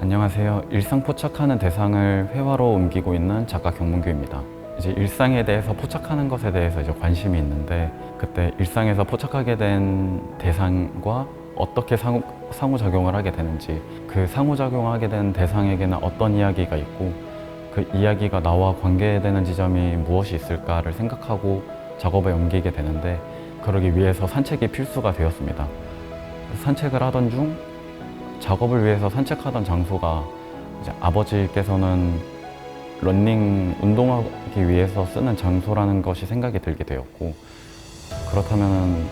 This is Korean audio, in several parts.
안녕하세요. 일상 포착하는 대상을 회화로 옮기고 있는 작가 경문규입니다. 이제 일상에 대해서 포착하는 것에 대해서 이제 관심이 있는데 그때 일상에서 포착하게 된 대상과 어떻게 상호, 상호작용을 하게 되는지 그 상호작용하게 된 대상에게는 어떤 이야기가 있고 그 이야기가 나와 관계되는 지점이 무엇이 있을까를 생각하고 작업에 옮기게 되는데 그러기 위해서 산책이 필수가 되었습니다. 산책을 하던 중 작업을 위해서 산책하던 장소가 아버지께서는 런닝 운동하기 위해서 쓰는 장소라는 것이 생각이 들게 되었고 그렇다면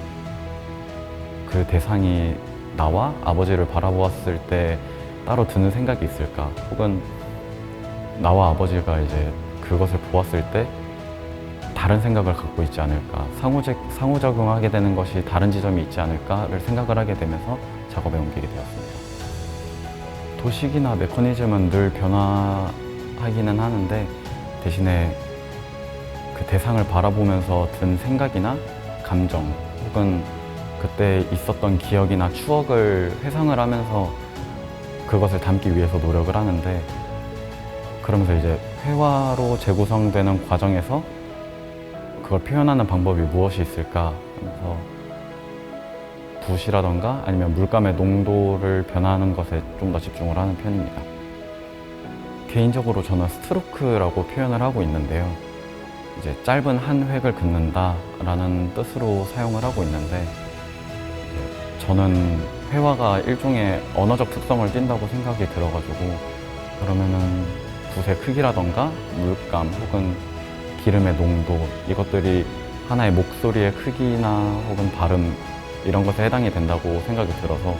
그 대상이 나와 아버지를 바라보았을 때 따로 드는 생각이 있을까 혹은 나와 아버지가 이제 그것을 보았을 때 다른 생각을 갖고 있지 않을까 상호작, 상호작용하게 되는 것이 다른 지점이 있지 않을까를 생각을 하게 되면서 작업에 옮기게 되었습니다. 도식이나 메커니즘은 늘 변화하기는 하는데 대신에 그 대상을 바라보면서 든 생각이나 감정 혹은 그때 있었던 기억이나 추억을 회상을 하면서 그것을 담기 위해서 노력을 하는데 그러면서 이제 회화로 재구성되는 과정에서 그걸 표현하는 방법이 무엇이 있을까 하면서 붓이라던가 아니면 물감의 농도를 변화하는 것에 좀 더 집중을 하는 편입니다. 개인적으로 저는 스트로크라고 표현을 하고 있는데요. 이제 짧은 한 획을 긋는다라는 뜻으로 사용을 하고 있는데 저는 회화가 일종의 언어적 특성을 띈다고 생각이 들어가지고 그러면은 붓의 크기라던가 물감 혹은 기름의 농도 이것들이 하나의 목소리의 크기나 혹은 발음 이런 것에 해당이 된다고 생각이 들어서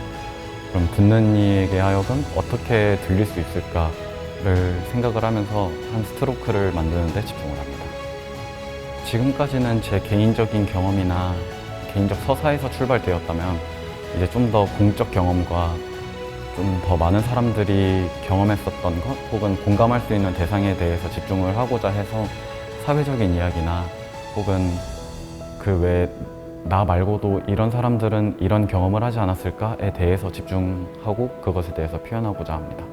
그럼 듣는 이에게 하여금 어떻게 들릴 수 있을까를 생각을 하면서 한 스트로크를 만드는 데 집중을 합니다. 지금까지는 제 개인적인 경험이나 개인적 서사에서 출발되었다면 이제 좀 더 공적 경험과 좀 더 많은 사람들이 경험했었던 것 혹은 공감할 수 있는 대상에 대해서 집중을 하고자 해서 사회적인 이야기나 혹은 그 외에 나 말고도 이런 사람들은 이런 경험을 하지 않았을까에 대해서 집중하고 그것에 대해서 표현하고자 합니다.